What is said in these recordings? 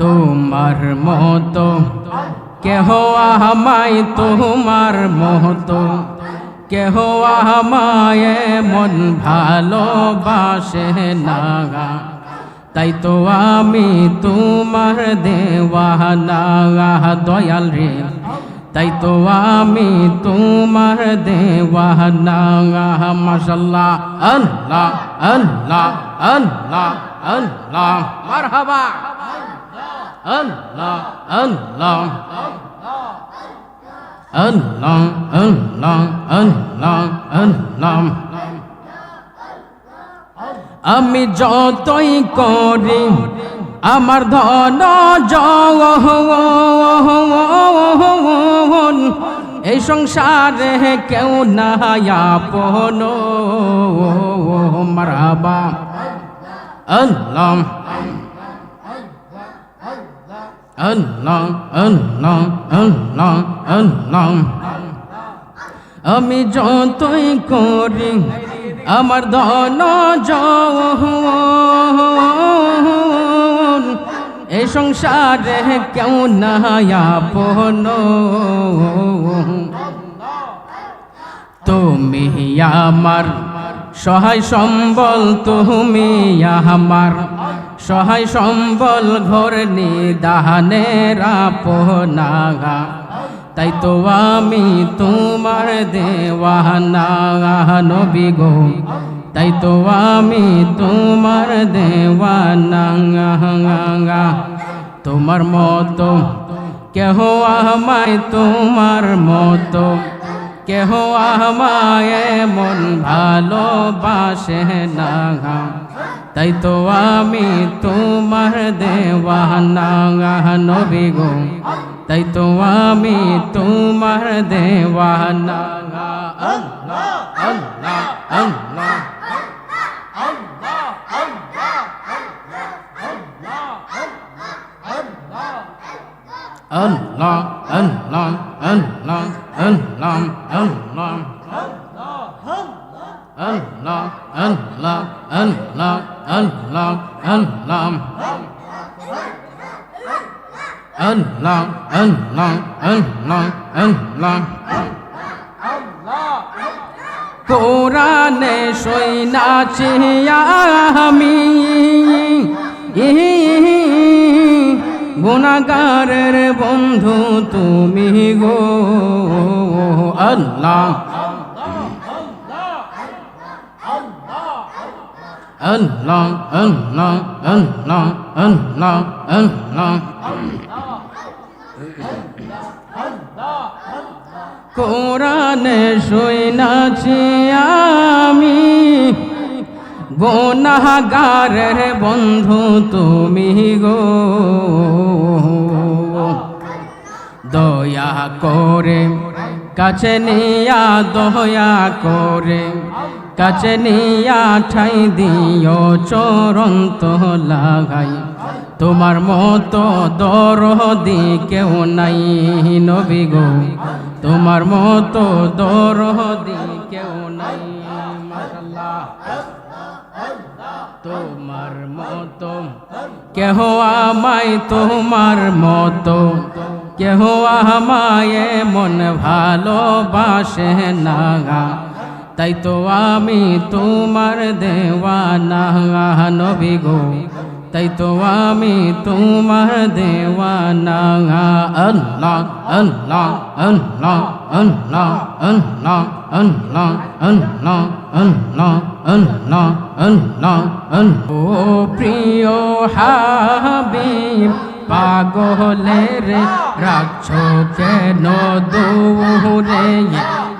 তোমার মতো, কেহ আমায় তোমার মতো, কেহ আমায় মন ভালোবাসে না তাই তো আমি তোমার দেওয়ানা দয়াল রে। তাই তো আমি তোমার দেওয়ানা মাশাল্লাহ, আল্লাহ আল্লাহ আল্লাহ আল্লাহ, মারহাবা। আমি যতই করি আমার ধন এই সংসারে কেউ না আপন মারাবা আল্লাহ আমি যতই করি আমার ধন এই সংসারে কেউ না আপন তুমি আমার সহায় সম্বল তুমি আমার সহায় সম্বল ঘর নিদানের আপনা তাই তো আমি তোমার দেওয়ানা নবী গো। তাই তো আমি তোমার দেওয়ানা তোমার মতো। কেহ আমায় তোমার মতো। কেহ আমায় মন ভালোবাসে না তাই তো আমি তোমার দেওয়ানা নবী গো তাই তো আমি তোমার দেওয়ানা আল্লাহ আল্লাহ আল্লাহ আল্লাহ আল্লাহ আল্লাহ আল্লাহ আল্লাহ গুণাগারের বন্ধু তুমি গো। আল্লাহ আল্লাহ আল্লাহ আল্লাহ আল্লাহ আল্লাহ কোরআনে শুনাছি আমি। গোনাগারের বন্ধু তুমি গো। দয়া করে কাছে নিয়া, দয়া করে কাছে নিয়া ঠাই দিও, চরণ তো লাগাই। তোমার মতো দরদি কেউ নাই নবী গো। তোমার মতো দরদি কেউ নাই তোমার মতো, কেহ আমায় তোমার মতো, কেহ আমায় মন ভালোবাসে না তাই তো আমি তোমার দেওয়ানা নবী গো তাই তো আমি তোমার দেওয়ানা ও প্রিয় হাবিব পাগলের রাখছ কেন দৌড়ে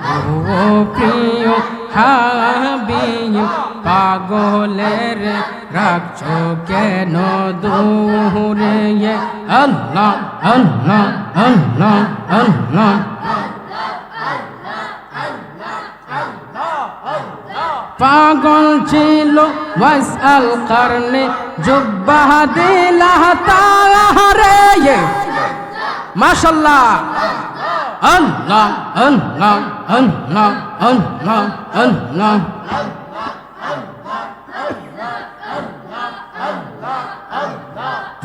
ও প্রিয় হাবিব, পাগলের রাখছ কেন দৌড়ে আল্লাহ আল্লাহ আল্লাহ আল্লাহ। পাগল ছিল ওয়াস আল কারনে জুব্বাহ দিলাহ তাহারে মাশাল্লাহ। আল্লাহ আল্লাহ আল্লাহ আল্লাহ আল্লাহ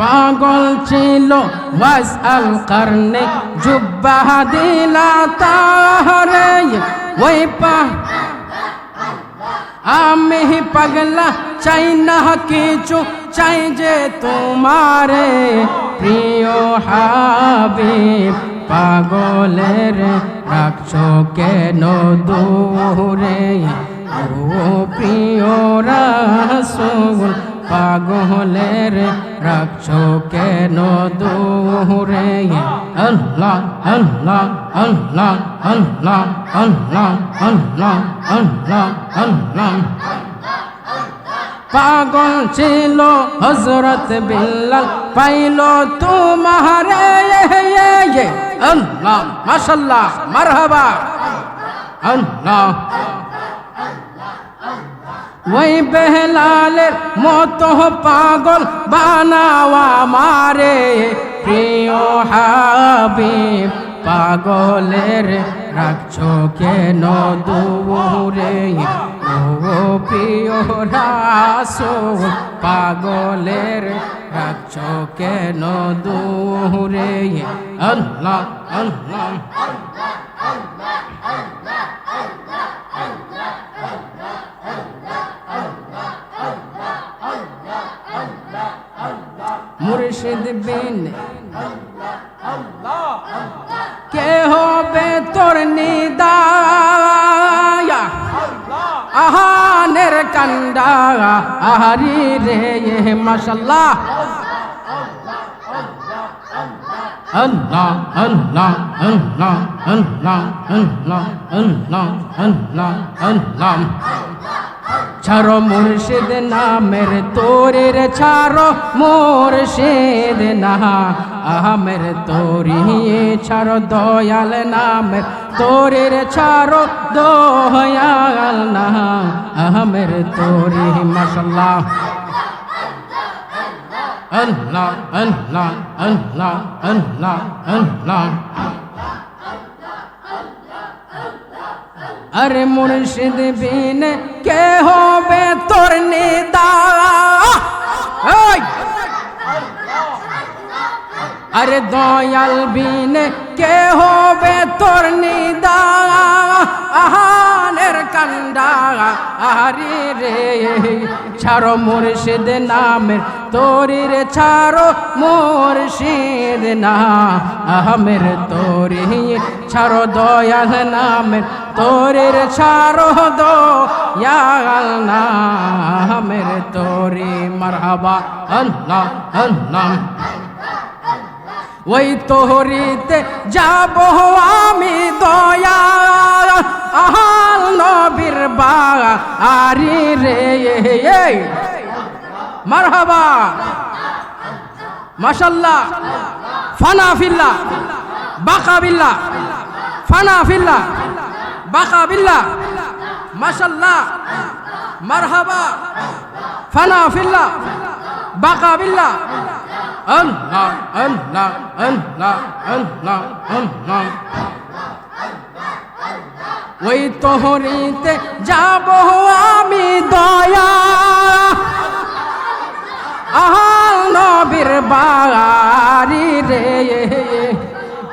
পাগল ছিল ওয়াস আল করনে, জুব্বা দিলা তাহরে, ওই পা। আমি পাগলা, চাই না কিছু, চাই যে তোমারে, প্রিয় হাবিব। পাগলের রাখছো কেন দূরে? ও প্রিয় রাসূল, পাগলের রাখছো কেন দূরে? আল্লাহ আল্লাহ আল্লাহ আল্লাহ আল্লাহ আল্লাহ আল্লাহ আল্লাহ। পাগল ছিল হজরত বিল্লাল। পাইল তোমারে আল্লাহ, মাশাল্লাহ, মারহাবা। আল্লাহ ওই বেহলালের মতো পাগল বানাওয়া মারে প্রিয় হাবিব, পাগলের রাখছো কেন দূরে ও প্রিয় রাসূল পাগলের রাখছো কেন দূরে আল্লাহ আল্লাহ মুর্শিদ বিন কে হবে তোর নিদায়া? আহানের কান্ডা আহারি রে মাশাল্লাহ। আল্লাহ আল্লাহ আল্লাহ আল্লাহ আল্লাহ আল্লাহ আল্লাহ আল্লাহ ছাড়ো মুর্শিদ নামের তোরের ছাড়ো মুর্শিদ না। আহমের তোরি ছাড়ো দয়াল নামের তোরের, ছাড়ো দয়াল না আহমের তোরি। মাসাল্লাহ আল্লাহ আল্লাহ আল্লাহ আল্লাহ আল্লাহ। আরে মুর্শিদ বিন কে হবে তোর নিদা? ওই! আরে দয়াল বিন কে হবে তোর নিদা? আহানের কান্ডা আহারি রে। ছাড়ো মুর্শিদ নামের তোরির ছাড়ো মুর্শিদ না আহমের তোরি। ছাড়ো দয়াল নামের তোরের ছাড়ো দয়াল না আহমের তোরি। মারহাবা, আল্লাহ আল্লাহ। ওই তোহরিতে যাব আমি দয়া আহাল নবীর বা আরি রে মারহাবা। মাশাল্লাহ। ফানা ফিল্লা। বাকা বিল্লা। ফানা ফিল্লা। বাকা বিল্লা। মাশাল্লাহ। মারহাবা। ফানা ফিল্লা। বাকা বিল্লা। ওই তোহরিতে যাব আমি দয়া। আহাল নবীর বাড়ি রে।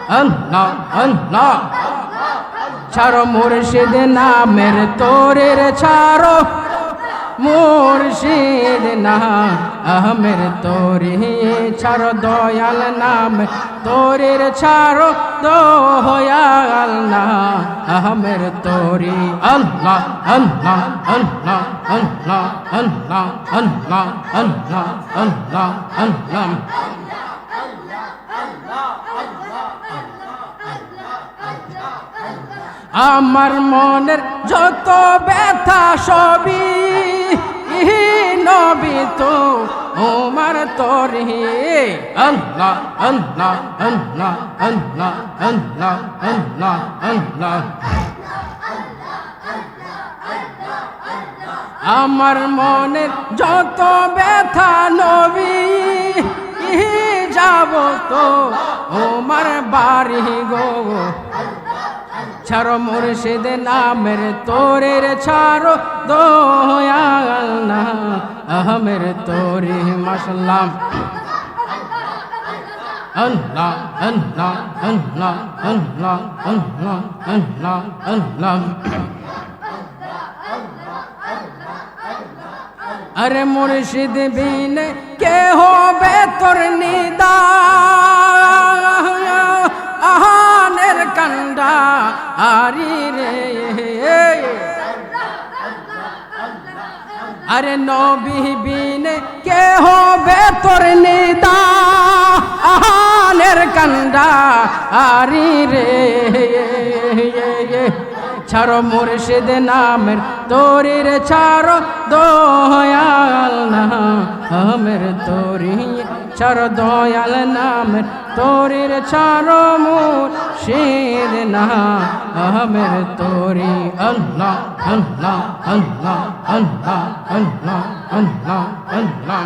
আল্লাহ আল্লাহ। ছাড়ো মুর্শিদ নামের তোরের ছাড়ো। মুর্শিদ না, আহমের তোরে ছাড়ো দয়াল নাম, তোরের ছাড়ো দয়াল না, আহমের তোরে আল্লাহ আল্লাহ আল্লাহ আল্লাহ আল্লাহ আল্লাহ আল্লাহ আল্লাহ আল্লাহ। আমার মনের যত ব্যথা সবই নবী তো ওমার তোরে আল্লাহ আল্লাহ আল্লাহ আল্লাহ আল্লাহ আল্লাহ আল্লাহ। আমার মনে যত ব্যথা নবী যাব তো ওমার বাড়ি গো। ছাড়ো মুর্শিদ নামের তোরের ছাড়ো দয়াল না। আহমের তোরে মাসাল্লাম আল্লাহ আল্লাহ আল্লাহ আল্লাহ আল্লাহ আল্লাহ আল্লাহ। আরে মুর্শিদ বিন কে হবে তোর নিদা আহানের কান্ডা আরি রে আরে নবী বিন, কে হবে তোর নিদা? আহানের কান্ডা, আরি রে। ছাড়ো মুর্শিদ নামের তোরির, ছাড়ো দয়াল নামের তোরি। ছাড়ো দয়াল নামের তোরির ছাড়ো না নামের তোরি। আল্লাহ আল্লাহ আল্লাহ আল্লাহ আল্লাহ আল্লাহ আল্লাহ।